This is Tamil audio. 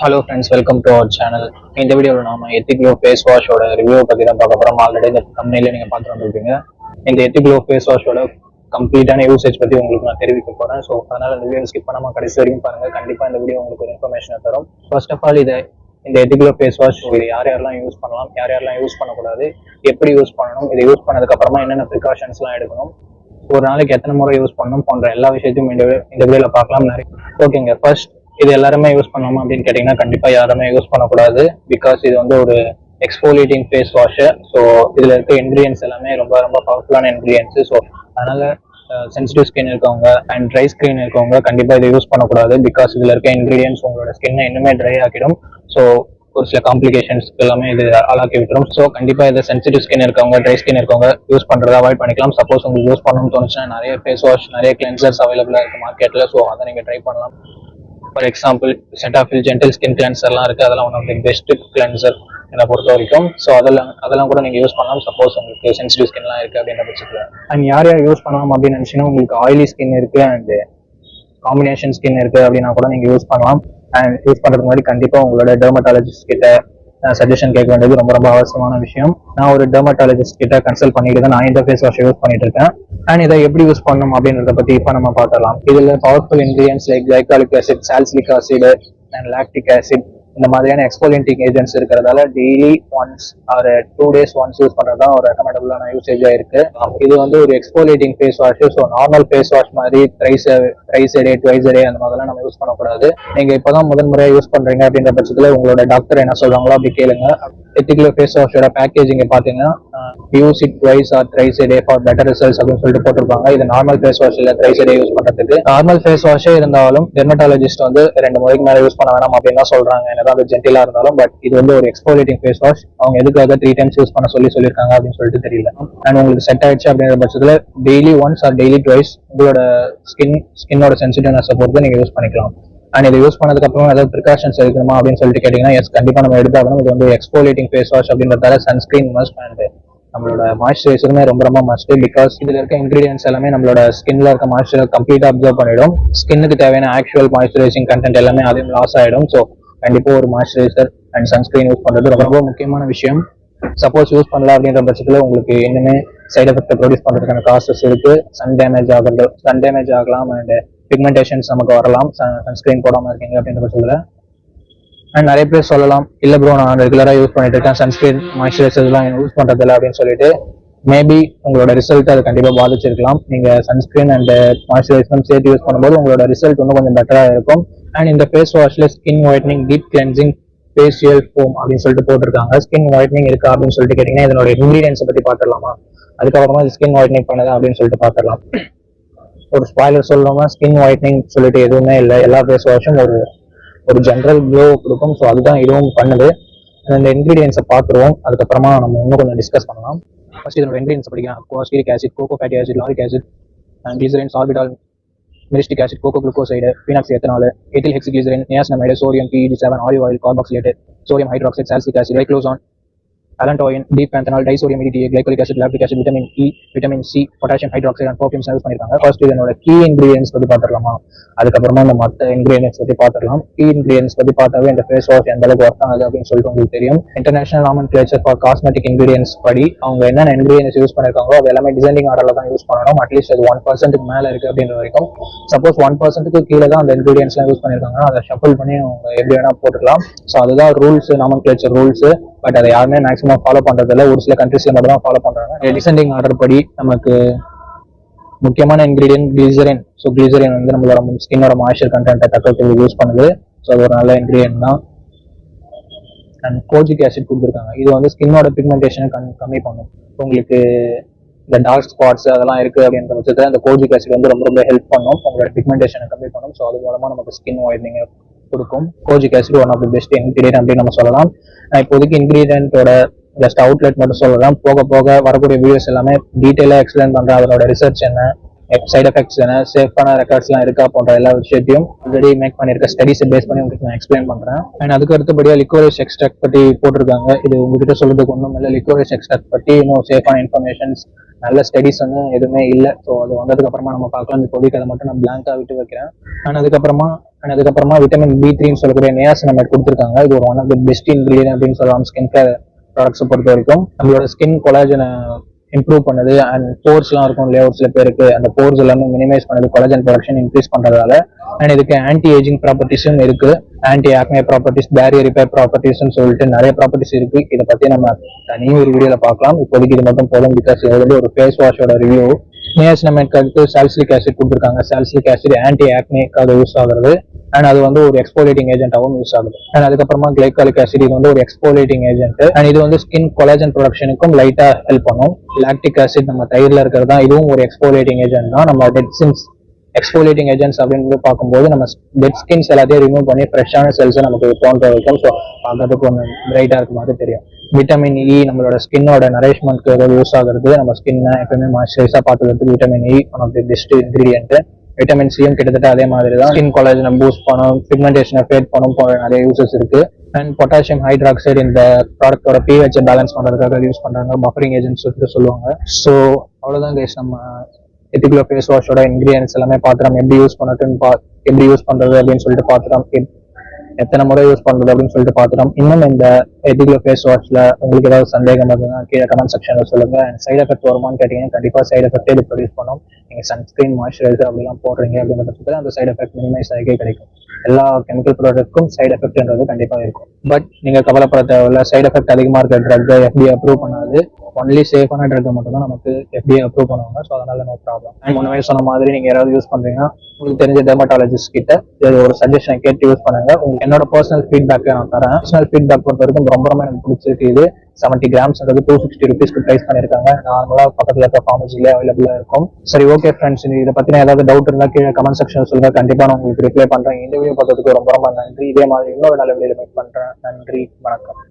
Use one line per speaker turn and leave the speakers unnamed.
hello friends welcome to our channel இந்த வீடியோவில் நாம எத்திக்ளோ ஃபேஸ் வாஷோட ரிவ்யூ பற்றி தான் பார்க்க போகிறோம் ஆல்ரெடி இந்த கம்பெனியில் நீங்கள் பார்த்து வந்துருப்பீங்க இந்த எத்திக்ளோ ஃபேஸ் வாஷோட கம்ப்ளீட்டான யூசேஜ் பற்றி உங்களுக்கு நான் தெரிவிக்க போகிறேன் ஸோ அதனால் இந்த வீடியோ ஸ்கிப் பண்ணாமல் கடைசி வரைக்கும் பாருங்கள் கண்டிப்பாக இந்த வீடியோ உங்களுக்கு ஒரு இன்ஃபர்மேஷனாக தரும் ஃபர்ஸ்ட் ஆஃப் ஆல் இதை இந்த எத்திக்ளோ ஃபேஸ் வாஷ் இது யார் யாரெல்லாம் யூஸ் பண்ணலாம் யார் யாரெல்லாம் யூஸ் பண்ணக்கூடாது எப்படி யூஸ் பண்ணணும் இதை யூஸ் பண்ணதுக்கப்புறமா என்னென்ன ப்ரிகாஷன்ஸ்லாம் எடுக்கணும் ஒரு நாளைக்கு எத்தனை முறை யூஸ் பண்ணணும் போன்ற எல்லா விஷயத்தையும் இந்த இந்த வீடியோவில் பார்க்கலாம் நிறைய ஓகேங்க ஃபர்ஸ்ட் இது எல்லாருமே யூஸ் பண்ணோமா அப்படின்னு கேட்டிங்கன்னா கண்டிப்பாக யாருமே யூஸ் பண்ணக்கூடாது பிகாஸ் இது வந்து ஒரு எக்ஸ்போலேட்டிங் ஃபேஸ் வாஷு ஸோ இதில் இருக்க இன்க்ரீடியன்ஸ் எல்லாமே ரொம்ப ரொம்ப பவர்ஃபுல்லான இன்க்ரீடியன்ஸு ஸோ அதனால் சென்சிட்டிவ் ஸ்கின் இருக்கவங்க அண்ட் ட்ரை ஸ்கின் இருக்கவங்க கண்டிப்பாக இதை யூஸ் பண்ணக்கூடாது பிகாஸ் இதில் இருக்க இன்க்ரீடியன்ஸ் உங்களோட ஸ்கின்னை இன்னுமே ட்ரை ஆகிடும் ஸோ ஒரு சில காம்ப்ளிகேஷன்ஸ்க்கு எல்லாமே இது ஆளாக்கி விட்டுரும் ஸோ கண்டிப்பாக இதை சென்சிட்டிவ் ஸ்கின் இருக்கவங்க ட்ரை ஸ்கின் இருக்கவங்க யூஸ் பண்ணுறதை அவாய்ட் பண்ணிக்கலாம் சப்போஸ் உங்களுக்கு யூஸ் பண்ணணும்னு தோணுச்சுன்னா நிறைய ஃபேஸ் வாஷ் நிறைய கிளென்சர்ஸ் அவைலபிளாக இருக்குது மார்க்கெட்டில் ஸோ அதை நீங்கள் ட்ரை பண்ணலாம் for example Cetaphil gentle skin கிளென்சர்லாம் இருக்குது அதெல்லாம் one of the best cleanser என்னை பொறுத்த வரைக்கும் ஸோ அதெல்லாம் அதெல்லாம் கூட நீங்கள் யூஸ் பண்ணலாம் சப்போஸ் உங்களுக்கு சென்சிட்டிவ் ஸ்கின்லாம் இருக்குது அப்படின்ற பட்சத்தில் அண்ட் யார் யார் யூஸ் பண்ணலாம் அப்படின்னு நினச்சிங்கன்னா உங்களுக்கு ஆயிலி ஸ்கின் இருக்குது அண்ட் காம்பினேஷன் ஸ்கின் இருக்குது அப்படின்னா கூட நீங்கள் யூஸ் பண்ணலாம் அண்ட் யூஸ் பண்ணுறதுக்கு முன்னாடி கண்டிப்பாக உங்களோட டெர்மட்டாலஜிஸ்ட் கிட்ட சஜஷன் கேட்க வேண்டியது ரொம்ப ரொம்ப அவசியமான விஷயம் நான் ஒரு டெர்மட்டாலஜிஸ்ட் கிட்ட கன்சல்ட் பண்ணிட்டு தான் நான் இந்த ஃபேஸ் வாஷ் யூஸ் பண்ணிட்டு இருக்கேன் அண்ட் இதை எப்படி யூஸ் பண்ணணும் அப்படின்றத பற்றி இப்போ நம்ம பார்க்கலாம் இதில் powerful ingredients like glycolic acid salicylic acid and lactic acid இந்த மாதிரியான எக்ஸ்போலியன்டிங் ஏஜென்ட்ஸ் இருக்கிறதால டெய்லி ஒன்ஸ் ஒரு டூ டேஸ் ஒன்ஸ் யூஸ் பண்ணுறது தான் ஒரு ரெக்கமெண்டபுளான யூசேஜாக இருக்கு இது வந்து ஒரு exfoliating face wash so normal face wash மாதிரி ட்ரைஸ் ட்ரைஸ் எடே ட்வைஸ் எடே அந்த மாதிரிலாம் நம்ம யூஸ் பண்ணக்கூடாது நீங்கள் இப்போ தான் முதன் யூஸ் பண்ணுறீங்க அப்படின்ற பட்சத்தில் உங்களோட டாக்டர் என்ன சொல்கிறாங்களோ அப்படி கேளுங்க எட்டு ஃபேஸ் வாஷோட பேக்கேஜ் இங்கே பார்த்தீங்கன்னா use it twice or thrice day for better results அப்படின்னு சொல்லிட்டு போட்டிருப்பாங்க இது நார்மல் ஃபேஸ் வாஷ் இல்லை த்ரைஸ் டே யூஸ் பண்ணுறதுக்கு நார்மல் ஃபேஸ் வாஷே இருந்தாலும் டெர்மட்டாலஜிஸ்ட் வந்து ரெண்டு முறைக்கு மேலே யூஸ் பண்ண வேணாம் அப்படின்னு தான் சொல்கிறாங்க என்னதான் அது ஜென்டிலாக இருந்தாலும் பட் இது வந்து ஒரு எக்ஸ்போரேட்டிங் ஃபேஸ் வாஷ் அவங்க எதுக்காக த்ரீ டைம்ஸ் யூஸ் பண்ண சொல்லி சொல்லியிருக்காங்க அப்படின்னு சொல்லிட்டு தெரியல அண்ட் உங்களுக்கு செட் ஆயிடுச்சு அப்படிங்கிற பட்சத்தில் daily once or daily twice உங்களோட ஸ்கின் ஸ்கின்னோட சென்சிட்டிவ்னஸை பொறுத்து நீங்கள் யூஸ் பண்ணிக்கலாம் அண்ட் இதை யூஸ் பண்ணதுக்கு அப்புறம் ஏதாவது ப்ரிகாஷன்ஸ் எடுக்கணுமா அப்படின்னு சொல்லிட்டு கேட்டீங்கன்னா எஸ் கண்டிப்பா நம்ம எடுத்தாகணும் இது வந்து எக்ஸ்போலேட்டிங் ஃபேஸ் வாஷ் அப்படின்றதால சன்ஸ்கிரீன் மஸ்ட் அண்ட் நம்மளோட மாய்ச்சரைசருமே ரொம்ப ரொம்ப மஸ்ட் பிகாஸ் இதுல இருக்க இன்கிரீடியன்ஸ் எல்லாமே நம்மளோட ஸ்கின்ல இருக்க மாய்ஸ்சரை கம்ப்ளீட்டா அப்சர்வ் பண்ணிடும் ஸ்கின்னுக்கு தேவையான ஆக்சுவல் மாய்ஸ்சரைசிங் கண்டென்ட் எல்லாமே அதையும் லாஸ் ஆயிடும் ஸோ கண்டிப்பா ஒரு மாய்ச்சரைசர் அண்ட் சன்ஸ்கிரீன் யூஸ் பண்றது ரொம்ப ரொம்ப முக்கியமான விஷயம் சப்போஸ் யூஸ் பண்ணல அப்படின்ற பட்சத்தில் உங்களுக்கு என்னென்ன சைட் எஃபெக்ட் ப்ரொடியூஸ் பண்ணுறதுக்கான காசஸ் இருக்கு சன் டேமேஜ் ஆகிறது சன் டேமேஜ் ஆகலாம் அண்ட் பிக்மெண்டேஷன்ஸ் நமக்கு வரலாம் சன்ஸ்கிரீன் போடாமல் இருக்கீங்க அப்படின்ற பட்சத்தில் அண்ட் நிறைய பேர் சொல்லலாம் இல்லை ப்ரோ நான் ரெகுலராக யூஸ் பண்ணிட்டு இருக்கேன் சன்ஸ்கிரீன் மாய்ஸ்சரைசர்லாம் யூஸ் பண்ணுறதில்ல அப்படின்னு சொல்லிட்டு மேபி உங்களோட ரிசல்ட் அது கண்டிப்பாக பாதிச்சிருக்கலாம் நீங்கள் சன்ஸ்கிரீன் அண்ட் மாய்ஸ்சரைசரும் சேர்த்து யூஸ் பண்ணும்போது உங்களோட ரிசல்ட் இன்னும் கொஞ்சம் பெட்டராக இருக்கும் அண்ட் இந்த ஃபேஸ் வாஷில் skin whitening deep cleansing facial foam அப்படின்னு சொல்லிட்டு போட்டிருக்காங்க ஸ்கின் ஒயிட்னிங் இருக்கா அப்படின்னு சொல்லிட்டு கேட்டிங்கன்னா இதனோட இன்க்ரீடியன்ஸை பற்றி பார்த்துடலாமா அதுக்கப்புறமா ஸ்கின் ஒயிட்னிங் பண்ணுதா அப்படின்னு சொல்லிட்டு பார்த்துடலாம் ஒரு ஸ்பாய்லர் சொல்லாமல் ஸ்கின் ஒயிட்னிங் சொல்லிட்டு எதுவுமே இல்லை எல்லா ஃபேஸ் வாஷும் ஒரு ஒரு ஜென்ரல் க்ளோ கொடுக்கும் ஸோ அதுதான் இதுவும் பண்ணுது இந்த இன்க்ரீடியன்ஸை பார்த்துருவோம் அதுக்கப்புறமா நம்ம இன்னும் கொஞ்சம் டிஸ்கஸ் பண்ணலாம் ஃபர்ஸ்ட் இதோட இன்க்ரீடியன்ஸ் படிக்கலாம் caustic acid coco fatty acid lauric acid glycerin sorbitol myristic acid coco glucoside phenoxyethanol ethylhexylglycerin niacinamide sodium PET seven olive oil carboxylate sodium hydroxide salicylic acid triclosan allantoin D panthenol disodium EDTA glycolic acid lactic acid vitamin E vitamin C potassium hydroxide and perfumes use பண்ணியிருக்காங்க ஃபர்ஸ்ட் இதனோட கீ இன்கிரீடியன்ஸ் பத்தி பார்த்துடலாமா அதுக்கப்புறமா இந்த மற்ற இன்கிரீடியன்ஸ் பற்றி பார்த்துடலாம் கீ இன்கிரீடியன்ஸ் பத்தி பார்த்தாவே இந்த ஃபேஸ் வாஷ் எந்த அளவுக்கு ஒர்க் ஆகுது அப்படின்னு சொல்லிட்டு உங்களுக்கு தெரியும் இன்டர்நேஷனல் ஆமன் கிளேச்சர் ஃபார் காஸ்மெட்டிக் இன்கிரீடியன்ஸ் படி அவங்க என்னென்ன இன்கிரீடியன்ஸ் யூஸ் பண்ணியிருக்காங்களோ அது எல்லாமே டிசைனிங் ஆர்டரில் தான் யூஸ் பண்ணணும் அட்லீஸ்ட் அது ஒன் பர்சன்ட்டுக்கு மேலே இருக்கு அப்படின்ற வரைக்கும் சப்போஸ் ஒன் பர்சன்ட்டுக்கு கீழே தான் அந்த இன்கிரீடியன்ஸ்லாம் யூஸ் பண்ணியிருக்காங்கன்னா அதை ஷப்பிள் பண்ணி அவங்க எப்படி வேணால் போட்டுக்கலாம் ஸோ அதுதான் rules nomenclature rules but அதை யாருமே மேக்ஸிமம் ஃபாலோ இல்லை ஒரு சில கண்ட்ரீஸில் மட்டும் தான் ஃபாலோ பண்ணுறாங்க டிசெண்டிங் ஆர்டர் படி நமக்கு முக்கியமான இன்க்ரீடியன்ட் கிளீசரின் ஸோ கிளீசரின் வந்து நம்மளோட ஸ்கின்னோட மாய்ச்சர் கண்டென்ட்டை தக்கத்துக்கு யூஸ் பண்ணுது ஸோ அது ஒரு நல்ல இன்க்ரீடியன்ட் தான் அண்ட் கோஜிக் ஆசிட் கொடுத்துருக்காங்க இது வந்து ஸ்கின்னோட பிக்மெண்டேஷனை கண் கம்மி பண்ணும் உங்களுக்கு இந்த டார்க் ஸ்பாட்ஸ் அதெல்லாம் இருக்குது அப்படின்ற பட்சத்தில் அந்த கோஜிக் ஆசிட் வந்து ரொம்ப ரொம்ப ஹெல்ப் பண்ணும் உங்களோட பிக்மெண்டேஷனை கம்மி பண்ணும் ஸோ அது மூலமாக நமக்கு ஸ்கின் ஒயிட்னிங் கொடுக்கும் kojic acid one of the best ingredient அப்படின்னு நம்ம சொல்லலாம் நான் இப்போதைக்கு இன்கிரீடியன்ட்டோட ஜஸ்ட் அவுட்லெட் மட்டும் சொல்லலாம் போக போக வரக்கூடிய வீடியோஸ் எல்லாமே டீட்டெயிலாக எக்ஸ்பிளைன் பண்ணுறேன் அதனோட ரிசர்ச் என்ன சைட் எஃபெக்ட்ஸ் என்ன சேஃபான ரெக்கார்ட்ஸ்லாம் இருக்கா போன்ற எல்லா விஷயத்தையும் ஆல்ரெடி மேக் பண்ணியிருக்க ஸ்டடிஸை பேஸ் பண்ணி உங்களுக்கு நான் எக்ஸ்பிளைன் பண்ணுறேன் அண்ட் அதுக்கு அடுத்தபடியாக லிக்வரேஜ் எக்ஸ்ட்ராக்ட் பற்றி போட்டிருக்காங்க இது உங்ககிட்ட சொல்றதுக்கு ஒன்றும் இல்லை லிக்வரேஜ் எக்ஸ்ட்ராக்ட் பற்றி இன்னும் சேஃபான இன்ஃபர்மேஷன்ஸ் நல்ல ஸ்டடிஸ் வந்து எதுவுமே இல்லை ஸோ அது வந்ததுக்கு அப்புறமா நம்ம பார்க்கலாம் இப்போதைக்கு அதை மட்டும் நான் பிளாங்காக விட்டு வைக்கிறேன் ஆனால் அதுக்கப்புறமா அண்ட் அதுக்கப்புறமா விட்டமின் பி த்ரீன்னு சொல்லக்கூடிய நம்ம கொடுத்துருக்காங்க இது ஒரு one of the best ingredient அப்படின்னு சொல்லலாம் ஸ்கின் கேர் ப்ராடக்ட்ஸை பொறுத்த வரைக்கும் நம்மளோட ஸ்கின் கொலாஜனை இம்ப்ரூவ் பண்ணுது அண்ட் எல்லாம் இருக்கும் லேஅவுட் சில பேருக்கு அந்த போர்ஸ் எல்லாமே மினிமைஸ் பண்ணுது கொலஜன் ப்ரொடக்ஷன் இன்க்ரீஸ் பண்ணுறதால அண்ட் இதுக்கு ஆன்டி ஏஜிங் ப்ராப்பர்ட்டிஸும் இருக்கு anti acne properties barrier repair ப்ராப்பர்ட்டிஸ்னு சொல்லிட்டு நிறைய ப்ராப்பர்ட்டிஸ் இருக்கு இதை பற்றி நம்ம தனியும் ஒரு வீடியோவில் பார்க்கலாம் இப்போதைக்கு இது மட்டும் போதும் பிகாஸ் இது ஒரு ஃபேஸ் வாஷோட ரிவ்யூ கருத்து சால்சிலிக் ஆசிட் கொடுத்துருக்காங்க சால்சிலிக் ஆசிட் ஆன்டி ஆக்னேக்காக யூஸ் ஆகுறது அண்ட் அது வந்து ஒரு எக்ஸ்போலேட்டிங் ஏஜென்ட்டாகவும் யூஸ் ஆகுது அண்ட் அதுக்கப்புறமா கிளைகாலிக் ஆசிட் இது வந்து ஒரு எக்ஸ்போலேட்டிங் ஏஜென்ட் அண்ட் இது வந்து ஸ்கின் கொலாஜன் ப்ரொடக்ஷனுக்கும் லைட்டாக ஹெல்ப் பண்ணும் லாக்டிக் ஆசிட் நம்ம தயிரில் இருக்கிறது தான் இதுவும் ஒரு எக்ஸ்போலேட்டிங் ஏஜென்ட் தான் நம்ம டெட் சின்ஸ் எக்ஸ்போலேட்டிங் ஏஜென்ட்ஸ் அப்படின்னு பார்க்கும்போது நம்ம டெட் ஸ்கின்ஸ் எல்லாத்தையும் ரிமூவ் பண்ணி ஃப்ரெஷ்ஷான செல்ஸை நமக்கு தோன்ற வைக்கும் ஸோ பார்க்கறதுக்கு ஒன்று பிரைட்டாக இருக்க மாதிரி தெரியும் விட்டமின் இ e நம்மளோட ஸ்கின்னோட நரேஷ்மெண்ட்க்கு ஏதாவது யூஸ் ஆகுறது நம்ம ஸ்கின்னை எப்பவுமே மாய்ச்சரைஸாக பார்த்துக்கிறது vitamin E one of the best ingredient vitamin சியும் கிட்டத்தட்ட அதே மாதிரி தான் ஸ்கின் கொலாஜனை பூஸ்ட் பண்ணும் பிக்மெண்டேஷனை ஃபேட் பண்ணும் போன்ற நிறைய யூசஸ் இருக்கு அண்ட் பொட்டாசியம் ஹைட்ராக்சைடு இந்த ப்ராடக்டோட பிஹெச்சை பேலன்ஸ் பண்ணுறதுக்காக யூஸ் பண்ணுறாங்க பஃபரிங் ஏஜென்ட்ஸ் சொல்லிட்டு சொல்லுவாங்க ஸோ அவ்வளோதான் கேஸ் நம்ம எத்திக்குள்ள ஃபேஸ் வாஷோட இன்க்ரீடியன்ஸ் எல்லாமே பார்த்துறோம் எப்படி யூஸ் பண்ணட்டுன்னு பா எப்படி யூஸ் பண்ணுறது அப்படின்னு சொல்லிட்டு பார்த்துறோம் எத்தனை முறை யூஸ் பண்ணுறது அப்படின்னு சொல்லிட்டு பார்த்துட்டோம் இன்னும் இந்த எதிரிலோ ஃபேஸ் வாஷில் உங்களுக்கு ஏதாவது சந்தேகம் இருந்ததுன்னா கீழே கமெண்ட் செக்ஷனில் சொல்லுங்கள் அண்ட் சைட் எஃபெக்ட் வருமானு கேட்டிங்கன்னா கண்டிப்பாக சைட் எஃபெக்டே இது ப்ரொடியூஸ் பண்ணும் நீங்கள் சன்ஸ்க்ரீன் மாய்ஸ்சரைசர் அப்படிலாம் போடுறீங்க அப்படிங்கிற பட்சத்தில் அந்த சைட் எஃபெக்ட் மினிமைஸ் ஆகியே கிடைக்கும் எல்லா கெமிக்கல் ப்ராடக்ட்க்கும் சைடு எஃபெக்ட்ன்றது கண்டிப்பாக இருக்கும் பட் நீங்கள் கவலைப்பட தேவையில்ல சைடு எஃபெக்ட் அதிகமாக இருக்கிற ட்ரக்கை எஃப்டிஏ அப்ரூவ் பண்ணாது ஒன்லி சேஃபான ட்ரக்கை மட்டும் தான் நமக்கு எஃப்டிஏ அப்ரூவ் பண்ணுவாங்க ஸோ அதனால நோ ப்ராப்ளம் அண்ட் முன்னே சொன்ன மாதிரி நீங்கள் யாராவது யூஸ் பண்ணுறீங்கன்னா உங்களுக்கு தெரிஞ்ச டெர்மட்டாலஜிஸ்ட் கிட்ட இது ஒரு சஜஷன் கேட்டு யூஸ் பண்ணுங்க உங்களுக்கு என்னோட பர்சனல் ஃபீட்பேக்கை நான் தரேன் பர்சனல் ஃபீட்பேக் பொறுத்த வரைக்கும் ரொம்ப ரொம்ப எனக்கு பிடிச்சிருக்கு இது செவன்ட்டி கிராம்ஸ்ன்றது டூ சிக்ஸ்டி ருபீஸ்க்கு ப்ரைஸ் பண்ணியிருக்காங்க நார்மலாக பக்கத்தில் இருக்க ஃபார்மசிலே அவைலபிளாக இருக்கும் சரி ஓகே ஃப்ரெண்ட்ஸ் இதை பற்றின ஏதாவது டவுட் இருந்தால் கீழே கமெண்ட் செக்ஷன் சொல்லுங்கள் கண்டிப்பாக நான் உங்களுக்கு ரிப்ளை பண்ணுறேன் இந்த வீடியோ பார்த்ததுக்கு ரொம்ப ரொம்ப நன்றி இதே மாதிரி இன்னொரு நல்ல வீடியோல மீட் பண்றேன் நன்றி வணக்கம்